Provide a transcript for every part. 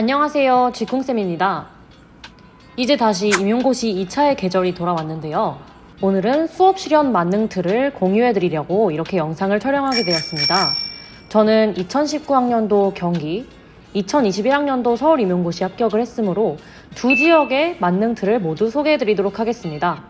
안녕하세요. 쥐콩쌤입니다. 이제 다시 임용고시 2차의 계절이 돌아왔는데요. 오늘은 수업 실현 만능 틀을 공유해 드리려고 이렇게 영상을 촬영하게 되었습니다. 저는 2019학년도 경기, 2021학년도 서울 임용고시 합격을 했으므로 두 지역의 만능 틀을 모두 소개해 드리도록 하겠습니다.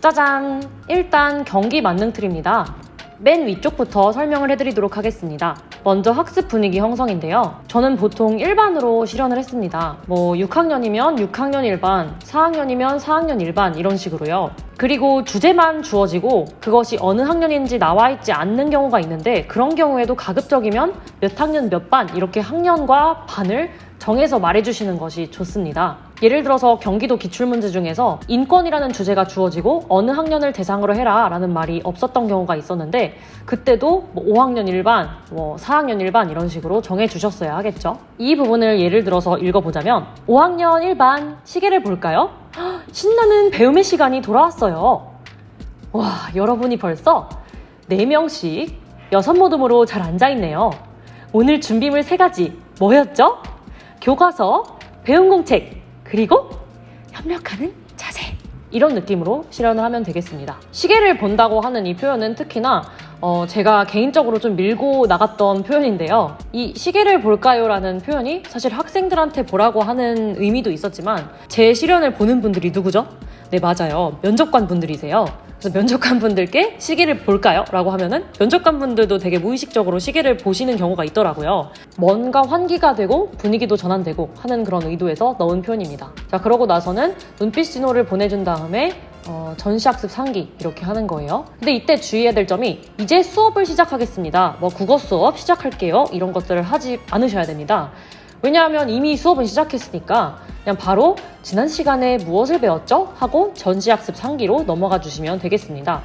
짜잔! 일단 경기 만능 틀입니다. 맨 위쪽부터 설명을 해 드리도록 하겠습니다. 먼저 학습 분위기 형성인데요. 저는 보통 일반으로 실현을 했습니다. 뭐 6학년이면 6학년 일반, 4학년이면 4학년 일반 이런 식으로요. 그리고 주제만 주어지고 그것이 어느 학년인지 나와 있지 않는 경우가 있는데 그런 경우에도 가급적이면 몇 학년 몇 반 이렇게 학년과 반을 정해서 말해주시는 것이 좋습니다. 예를 들어서 경기도 기출문제 중에서 인권이라는 주제가 주어지고 어느 학년을 대상으로 해라 라는 말이 없었던 경우가 있었는데 그때도 뭐 5학년 일반, 뭐 4학년 일반 이런 식으로 정해주셨어야 하겠죠. 이 부분을 예를 들어서 읽어보자면 5학년 일반 시계를 볼까요? 헉, 신나는 배움의 시간이 돌아왔어요. 와, 여러분이 벌써 4명씩 여섯 모듬으로 잘 앉아있네요. 오늘 준비물 세 가지 뭐였죠? 교과서, 배운 공책, 그리고 협력하는 자세. 이런 느낌으로 실현을 하면 되겠습니다. 시계를 본다고 하는 이 표현은 특히나 어, 제가 개인적으로 좀 밀고 나갔던 표현인데요. 이 시계를 볼까요? 라는 표현이 사실 학생들한테 보라고 하는 의미도 있었지만 제 실현을 보는 분들이 누구죠? 네, 맞아요. 면접관 분들이세요. 그래서 면접관 분들께 시계를 볼까요? 라고 하면은 면접관 분들도 되게 무의식적으로 시계를 보시는 경우가 있더라고요. 뭔가 환기가 되고 분위기도 전환되고 하는 그런 의도에서 넣은 표현입니다. 자, 그러고 나서는 눈빛 신호를 보내준 다음에 어, 전시학습 상기 이렇게 하는 거예요. 근데 이때 주의해야 될 점이 이제 수업을 시작하겠습니다. 뭐 국어 수업 시작할게요. 이런 것들을 하지 않으셔야 됩니다. 왜냐하면 이미 수업은 시작했으니까 그냥 바로 지난 시간에 무엇을 배웠죠? 하고 전시학습 상기로 넘어가 주시면 되겠습니다.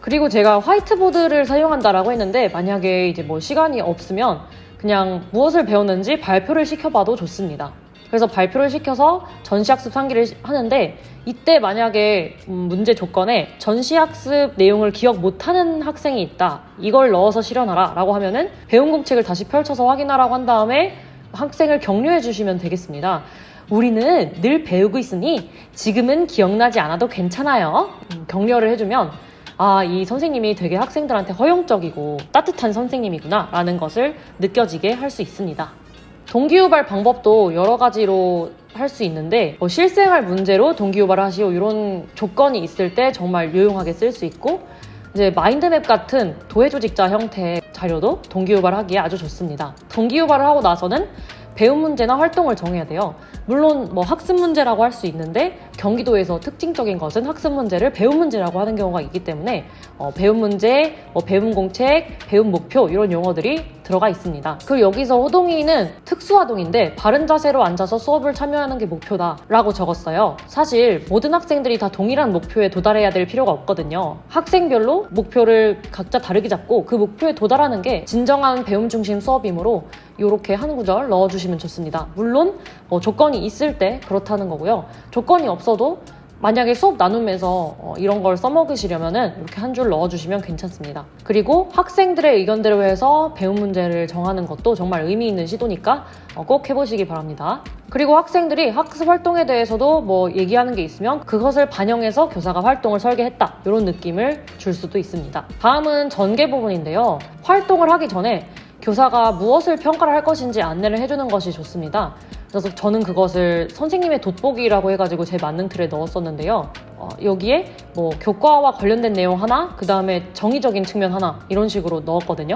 그리고 제가 화이트보드를 사용한다라고 했는데 만약에 이제 뭐 시간이 없으면 그냥 무엇을 배웠는지 발표를 시켜봐도 좋습니다. 그래서 발표를 시켜서 전시학습 상기를 시- 하는데 이때 만약에 음, 문제 조건에 전시학습 내용을 기억 못하는 학생이 있다. 이걸 넣어서 실현하라 라고 하면은 배운 공책을 다시 펼쳐서 확인하라고 한 다음에 학생을 격려해 주시면 되겠습니다. 우리는 늘 배우고 있으니 지금은 기억나지 않아도 괜찮아요. 음, 격려를 해주면 아, 이 선생님이 되게 학생들한테 허용적이고 따뜻한 선생님이구나 라는 것을 느껴지게 할 수 있습니다. 동기유발 방법도 여러 가지로 할 수 있는데 뭐 실생활 문제로 동기유발을 하시오 이런 조건이 있을 때 정말 유용하게 쓸 수 있고 이제 마인드맵 같은 도해 조직자 형태의 자료도 동기유발하기에 아주 좋습니다. 동기유발을 하고 나서는 배운 문제나 활동을 정해야 돼요. 물론 뭐 학습 문제라고 할 수 있는데 경기도에서 특징적인 것은 학습 문제를 배운 문제라고 하는 경우가 있기 때문에 어, 배운 문제, 뭐 배운 공책, 배운 목표 이런 용어들이 들어가 있습니다. 그리고 여기서 호동이는 특수화동인데 바른 자세로 앉아서 수업을 참여하는 게 목표다라고 적었어요. 사실 모든 학생들이 다 동일한 목표에 도달해야 될 필요가 없거든요. 학생별로 목표를 각자 다르게 잡고 그 목표에 도달하는 게 진정한 배움 중심 수업이므로 이렇게 한 구절 넣어주시면 좋습니다. 물론 어, 조건이 있을 때 그렇다는 거고요. 조건이 없어도 만약에 수업 나누면서 어, 이런 걸 써먹으시려면은 이렇게 한 줄 넣어주시면 괜찮습니다. 그리고 학생들의 의견대로 해서 배움 문제를 정하는 것도 정말 의미 있는 시도니까 어, 꼭 해보시기 바랍니다. 그리고 학생들이 학습 활동에 대해서도 뭐 얘기하는 게 있으면 그것을 반영해서 교사가 활동을 설계했다 이런 느낌을 줄 수도 있습니다. 다음은 전개 부분인데요. 활동을 하기 전에 교사가 무엇을 평가를 할 것인지 안내를 해주는 것이 좋습니다. 그래서 저는 그것을 선생님의 돋보기라고 해가지고 제 만능 틀에 넣었었는데요. 어, 여기에 뭐 교과와 관련된 내용 하나, 그 다음에 정의적인 측면 하나 이런 식으로 넣었거든요.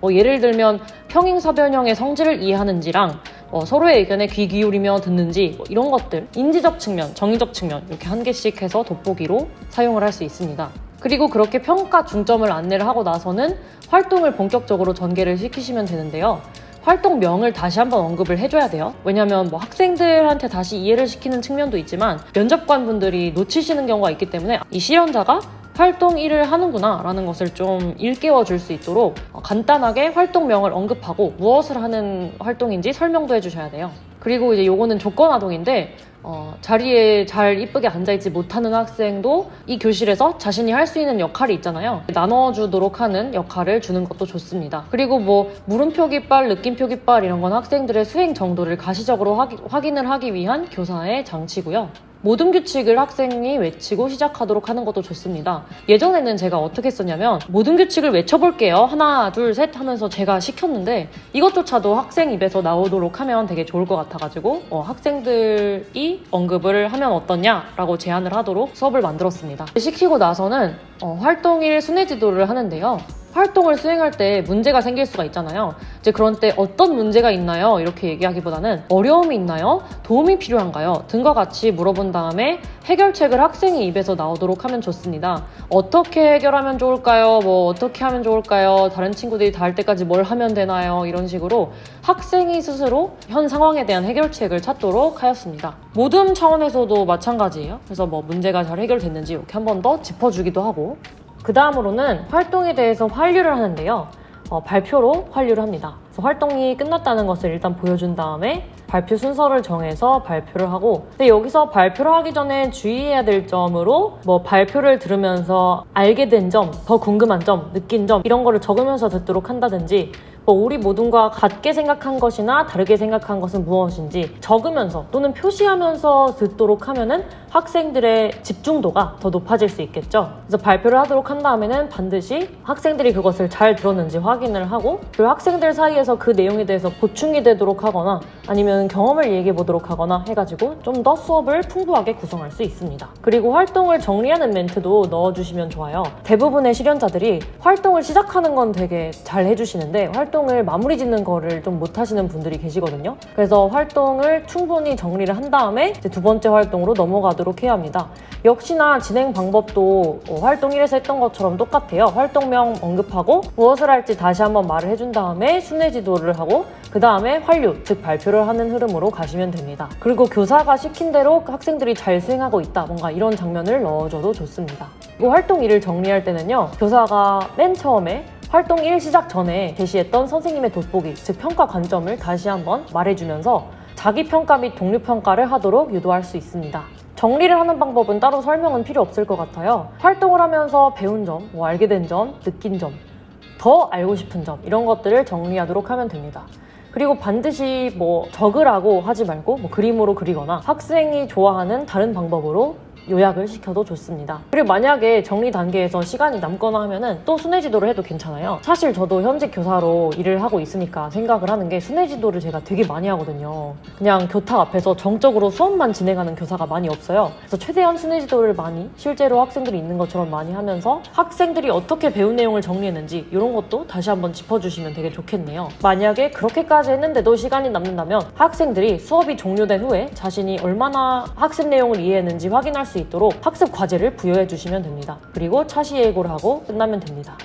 뭐 예를 들면 평행사변형의 성질을 이해하는지랑 어, 서로의 의견에 귀 기울이며 듣는지 뭐 이런 것들 인지적 측면, 정의적 측면 이렇게 한 개씩 해서 돋보기로 사용을 할 수 있습니다. 그리고 그렇게 평가 중점을 안내를 하고 나서는 활동을 본격적으로 전개를 시키시면 되는데요. 활동명을 다시 한번 언급을 해줘야 돼요. 왜냐하면 뭐 학생들한테 다시 이해를 시키는 측면도 있지만 면접관 분들이 놓치시는 경우가 있기 때문에 이 실현자가 활동 1을 하는구나 라는 것을 좀 일깨워 줄 수 있도록 어, 간단하게 활동명을 언급하고 무엇을 하는 활동인지 설명도 해주셔야 돼요. 그리고 이제 요거는 조건 아동인데 어, 자리에 잘 이쁘게 앉아있지 못하는 학생도 이 교실에서 자신이 할 수 있는 역할이 있잖아요. 나눠주도록 하는 역할을 주는 것도 좋습니다. 그리고 뭐 물음표 깃발, 느낌표 깃발 이런 건 학생들의 수행 정도를 가시적으로 확- 확인을 하기 위한 교사의 장치고요. 모든 규칙을 학생이 외치고 시작하도록 하는 것도 좋습니다. 예전에는 제가 어떻게 했었냐면 모든 규칙을 외쳐볼게요. 하나, 둘, 셋 하면서 제가 시켰는데 이것조차도 학생 입에서 나오도록 하면 되게 좋을 것 같아가지고 어, 학생들이 언급을 하면 어떠냐라고 제안을 하도록 수업을 만들었습니다. 시키고 나서는 어, 활동일 순회 지도를 하는데요. 활동을 수행할 때 문제가 생길 수가 있잖아요. 이제 그런 때 어떤 문제가 있나요? 이렇게 얘기하기보다는 어려움이 있나요? 도움이 필요한가요? 등과 같이 물어본 다음에 해결책을 학생의 입에서 나오도록 하면 좋습니다. 어떻게 해결하면 좋을까요? 뭐 어떻게 하면 좋을까요? 다른 친구들이 다 할 때까지 뭘 하면 되나요? 이런 식으로 학생이 스스로 현 상황에 대한 해결책을 찾도록 하였습니다. 모든 차원에서도 마찬가지예요. 그래서 뭐 문제가 잘 해결됐는지 이렇게 한 번 더 짚어주기도 하고 그 다음으로는 활동에 대해서 환류를 하는데요. 어, 발표로 환류를 합니다. 그래서 활동이 끝났다는 것을 일단 보여준 다음에 발표 순서를 정해서 발표를 하고 근데 여기서 발표를 하기 전에 주의해야 될 점으로 뭐 발표를 들으면서 알게 된 점, 더 궁금한 점, 느낀 점 이런 거를 적으면서 듣도록 한다든지 뭐 우리 모든과 같게 생각한 것이나 다르게 생각한 것은 무엇인지 적으면서 또는 표시하면서 듣도록 하면은 학생들의 집중도가 더 높아질 수 있겠죠. 그래서 발표를 하도록 한 다음에는 반드시 학생들이 그것을 잘 들었는지 확인을 하고 그리고 학생들 사이에서 그 내용에 대해서 보충이 되도록 하거나 아니면 경험을 얘기해 보도록 하거나 해가지고 좀 더 수업을 풍부하게 구성할 수 있습니다. 그리고 활동을 정리하는 멘트도 넣어주시면 좋아요. 대부분의 실현자들이 활동을 시작하는 건 되게 잘 해주시는데 활동 을 마무리 짓는 거를 좀 못 하시는 분들이 계시거든요. 그래서 활동을 충분히 정리를 한 다음에 두 번째 활동으로 넘어가도록 해야 합니다. 역시나 진행 방법도 어, 활동 1에서 했던 것처럼 똑같아요. 활동명 언급하고 무엇을 할지 다시 한번 말을 해준 다음에 순회 지도를 하고 그 다음에 환류, 즉 발표를 하는 흐름으로 가시면 됩니다. 그리고 교사가 시킨 대로 학생들이 잘 수행하고 있다. 뭔가 이런 장면을 넣어줘도 좋습니다. 그리고 활동 1을 정리할 때는요. 교사가 맨 처음에 활동 1 시작 전에 제시했던 선생님의 돋보기, 즉 평가 관점을 다시 한번 말해주면서 자기 평가 및 동료 평가를 하도록 유도할 수 있습니다. 정리를 하는 방법은 따로 설명은 필요 없을 것 같아요. 활동을 하면서 배운 점, 뭐 알게 된 점, 느낀 점, 더 알고 싶은 점 이런 것들을 정리하도록 하면 됩니다. 그리고 반드시 뭐 적으라고 하지 말고 뭐 그림으로 그리거나 학생이 좋아하는 다른 방법으로 요약을 시켜도 좋습니다. 그리고 만약에 정리 단계에서 시간이 남거나 하면은 또 순회 지도를 해도 괜찮아요. 사실 저도 현직 교사로 일을 하고 있으니까 생각을 하는 게 순회 지도를 제가 되게 많이 하거든요. 그냥 교탁 앞에서 정적으로 수업만 진행하는 교사가 많이 없어요. 그래서 최대한 순회 지도를 많이 실제로 학생들이 있는 것처럼 많이 하면서 학생들이 어떻게 배운 내용을 정리했는지 이런 것도 다시 한번 짚어주시면 되게 좋겠네요. 만약에 그렇게까지 했는데도 시간이 남는다면 학생들이 수업이 종료된 후에 자신이 얼마나 학습 내용을 이해했는지 확인할 수 있도록 학습 과제를 부여해 주시면 됩니다. 그리고 차시 예고를 하고 끝나면 됩니다.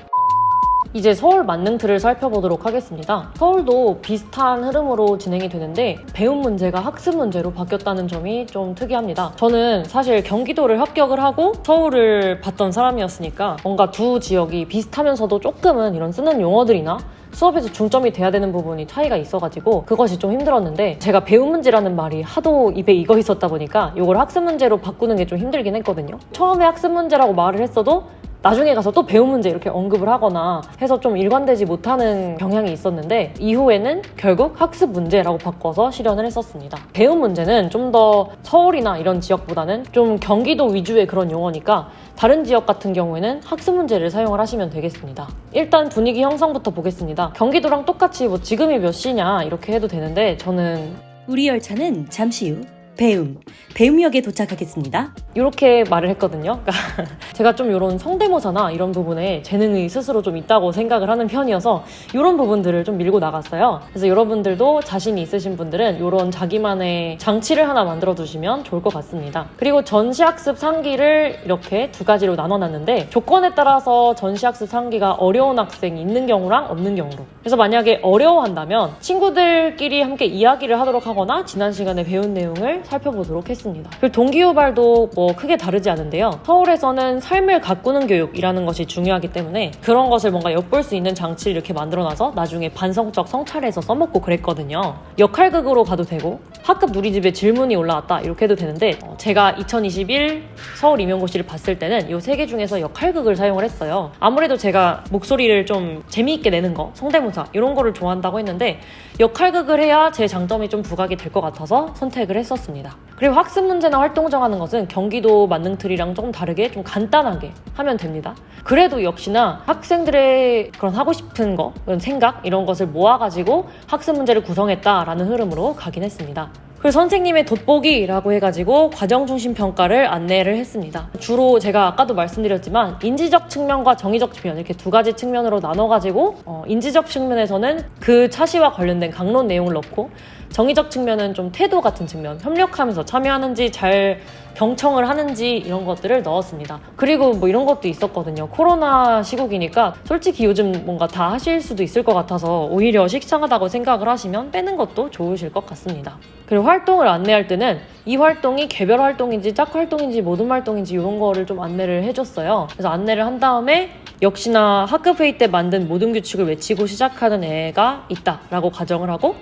이제 서울 만능틀을 살펴보도록 하겠습니다. 서울도 비슷한 흐름으로 진행이 되는데 배운 문제가 학습 문제로 바뀌었다는 점이 좀 특이합니다. 저는 사실 경기도를 합격을 하고 서울을 봤던 사람이었으니까 뭔가 두 지역이 비슷하면서도 조금은 이런 쓰는 용어들이나 수업에서 중점이 돼야 되는 부분이 차이가 있어가지고 그것이 좀 힘들었는데 제가 배운 문제라는 말이 하도 입에 익어 있었다 보니까 이걸 학습 문제로 바꾸는 게 좀 힘들긴 했거든요. 처음에 학습 문제라고 말을 했어도 나중에 가서 또 배운 문제 이렇게 언급을 하거나 해서 좀 일관되지 못하는 경향이 있었는데 이후에는 결국 학습 문제라고 바꿔서 실현을 했었습니다. 배운 문제는 좀 더 서울이나 이런 지역보다는 좀 경기도 위주의 그런 용어니까 다른 지역 같은 경우에는 학습 문제를 사용을 하시면 되겠습니다. 일단 분위기 형성부터 보겠습니다. 경기도랑 똑같이 뭐 지금이 몇 시냐 이렇게 해도 되는데 저는 우리 열차는 잠시 후 배움, 배움역에 도착하겠습니다. 이렇게 말을 했거든요. 그러니까 제가 좀 이런 성대모사나 이런 부분에 재능이 스스로 좀 있다고 생각을 하는 편이어서 이런 부분들을 좀 밀고 나갔어요. 그래서 여러분들도 자신이 있으신 분들은 이런 자기만의 장치를 하나 만들어 두시면 좋을 것 같습니다. 그리고 전시학습 상기를 이렇게 두 가지로 나눠놨는데 조건에 따라서 전시학습 상기가 어려운 학생이 있는 경우랑 없는 경우로. 그래서 만약에 어려워한다면 친구들끼리 함께 이야기를 하도록 하거나 지난 시간에 배운 내용을 살펴보도록 했습니다. 그리고 동기유발도 뭐 크게 다르지 않은데요. 서울에서는 삶을 가꾸는 교육이라는 것이 중요하기 때문에 그런 것을 뭔가 엿볼 수 있는 장치를 이렇게 만들어놔서 나중에 반성적 성찰해서 써먹고 그랬거든요. 역할극으로 가도 되고 학급 누리집에 질문이 올라왔다 이렇게 해도 되는데 어, 제가 2021 서울 임용고시를 봤을 때는 이 세 개 중에서 역할극을 사용을 했어요. 아무래도 제가 목소리를 좀 재미있게 내는 거, 성대모사 이런 거를 좋아한다고 했는데 역할극을 해야 제 장점이 좀 부각이 될 것 같아서 선택을 했었습니다. 그리고 학습 문제나 활동 정하는 것은 경기도 만능 틀이랑 조금 다르게 좀 간단하게 하면 됩니다. 그래도 역시나 학생들의 그런 하고 싶은 거, 그런 생각 이런 것을 모아가지고 학습 문제를 구성했다라는 흐름으로 가긴 했습니다. 그리고 선생님의 돋보기라고 해가지고 과정 중심 평가를 안내를 했습니다. 주로 제가 아까도 말씀드렸지만 인지적 측면과 정의적 측면 이렇게 두 가지 측면으로 나눠가지고 어, 인지적 측면에서는 그 차시와 관련된 강론 내용을 넣고 정의적 측면은 좀 태도 같은 측면, 협력하면서 참여하는지 잘 경청을 하는지 이런 것들을 넣었습니다. 그리고 뭐 이런 것도 있었거든요. 코로나 시국이니까 솔직히 요즘 뭔가 다 하실 수도 있을 것 같아서 오히려 식상하다고 생각을 하시면 빼는 것도 좋으실 것 같습니다. 그리고 활동을 안내할 때는 이 활동이 개별 활동인지 짝 활동인지 모든 활동인지 이런 거를 좀 안내를 해줬어요. 그래서 안내를 한 다음에 역시나 학급 회의 때 만든 모든 규칙을 외치고 시작하는 애가 있다라고 가정을 하고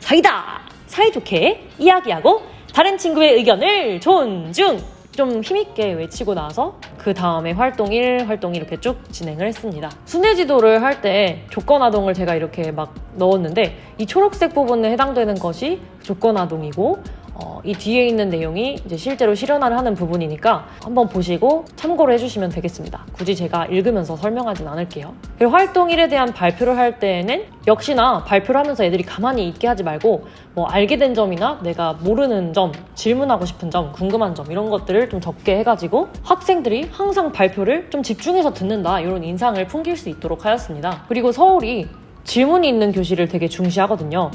사이다! 사이좋게 이야기하고 다른 친구의 의견을 존중! 좀 힘있게 외치고 나서 그 다음에 활동 1, 활동 2 이렇게 쭉 진행을 했습니다. 순회 지도를 할 때 조건 아동을 제가 이렇게 막 넣었는데 이 초록색 부분에 해당되는 것이 조건 아동이고 어, 이 뒤에 있는 내용이 이제 실제로 실현을 하는 부분이니까 한번 보시고 참고를 해주시면 되겠습니다. 굳이 제가 읽으면서 설명하진 않을게요. 그리고 활동 1에 대한 발표를 할 때는 역시나 발표를 하면서 애들이 가만히 있게 하지 말고 뭐 알게 된 점이나 내가 모르는 점, 질문하고 싶은 점, 궁금한 점 이런 것들을 좀 적게 해가지고 학생들이 항상 발표를 좀 집중해서 듣는다 이런 인상을 풍길 수 있도록 하였습니다. 그리고 서울이 질문이 있는 교실을 되게 중시하거든요.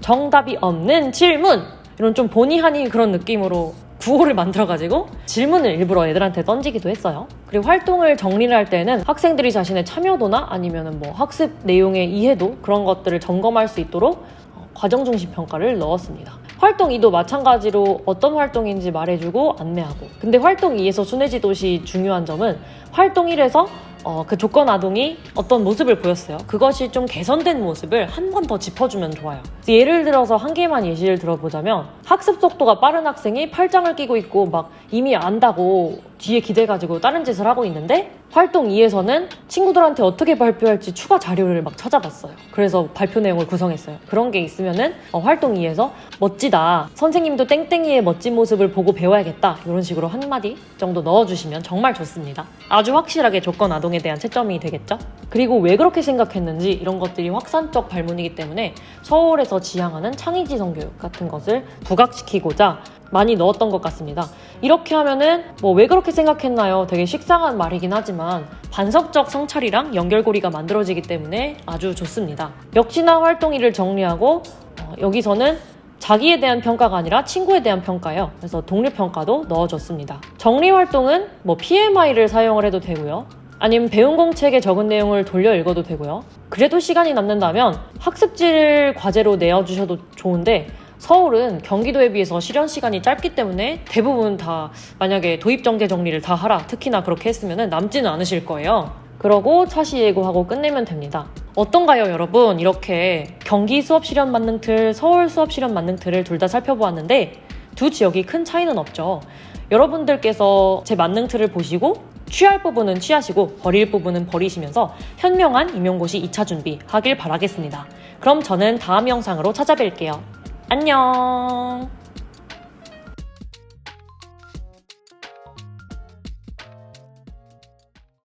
정답이 없는 질문 이런 좀 본의 아닌 그런 느낌으로 구호를 만들어가지고 질문을 일부러 애들한테 던지기도 했어요. 그리고 활동을 정리를 할 때는 학생들이 자신의 참여도나 아니면 뭐 학습 내용의 이해도 그런 것들을 점검할 수 있도록 어, 과정 중심 평가를 넣었습니다. 활동 2도 마찬가지로 어떤 활동인지 말해주고 안내하고. 근데 활동 2에서 순회지도시 중요한 점은 활동 1에서 어, 그 조건 아동이 어떤 모습을 보였어요. 그것이 좀 개선된 모습을 한 번 더 짚어주면 좋아요. 예를 들어서 한 개만 예시를 들어보자면 학습 속도가 빠른 학생이 팔짱을 끼고 있고 막 이미 안다고 뒤에 기대가지고 다른 짓을 하고 있는데 활동 2에서는 친구들한테 어떻게 발표할지 추가 자료를 막 찾아봤어요. 그래서 발표 내용을 구성했어요. 그런 게 있으면은 어, 활동 2에서 멋지다. 선생님도 땡땡이의 멋진 모습을 보고 배워야겠다. 이런 식으로 한마디 정도 넣어주시면 정말 좋습니다. 아주 확실하게 조건 아동 에 대한 채점이 되겠죠? 그리고 왜 그렇게 생각했는지 이런 것들이 확산적 발문이기 때문에 서울에서 지향하는 창의지성 교육 같은 것을 부각시키고자 많이 넣었던 것 같습니다. 이렇게 하면은 뭐 왜 그렇게 생각했나요? 되게 식상한 말이긴 하지만 반석적 성찰이랑 연결고리가 만들어지기 때문에 아주 좋습니다. 역시나 활동일을 정리하고 어, 여기서는 자기에 대한 평가가 아니라 친구에 대한 평가예요. 그래서 독립평가도 넣어줬습니다. 정리 활동은 뭐 PMI를 사용을 해도 되고요. 아니면 배운 공책에 적은 내용을 돌려 읽어도 되고요. 그래도 시간이 남는다면 학습지를 과제로 내어주셔도 좋은데 서울은 경기도에 비해서 실현 시간이 짧기 때문에 대부분 다 만약에 도입 전개 정리를 다 하라 특히나 그렇게 했으면 남지는 않으실 거예요. 그러고 차시 예고하고 끝내면 됩니다. 어떤가요, 여러분? 이렇게 경기 수업 실현 만능 틀, 서울 수업 실현 만능 틀을 둘 다 살펴보았는데 두 지역이 큰 차이는 없죠. 여러분들께서 제 만능 틀을 보시고 취할 부분은 취하시고 버릴 부분은 버리시면서 현명한 임용고시 2차 준비 하길 바라겠습니다. 그럼 저는 다음 영상으로 찾아뵐게요. 안녕!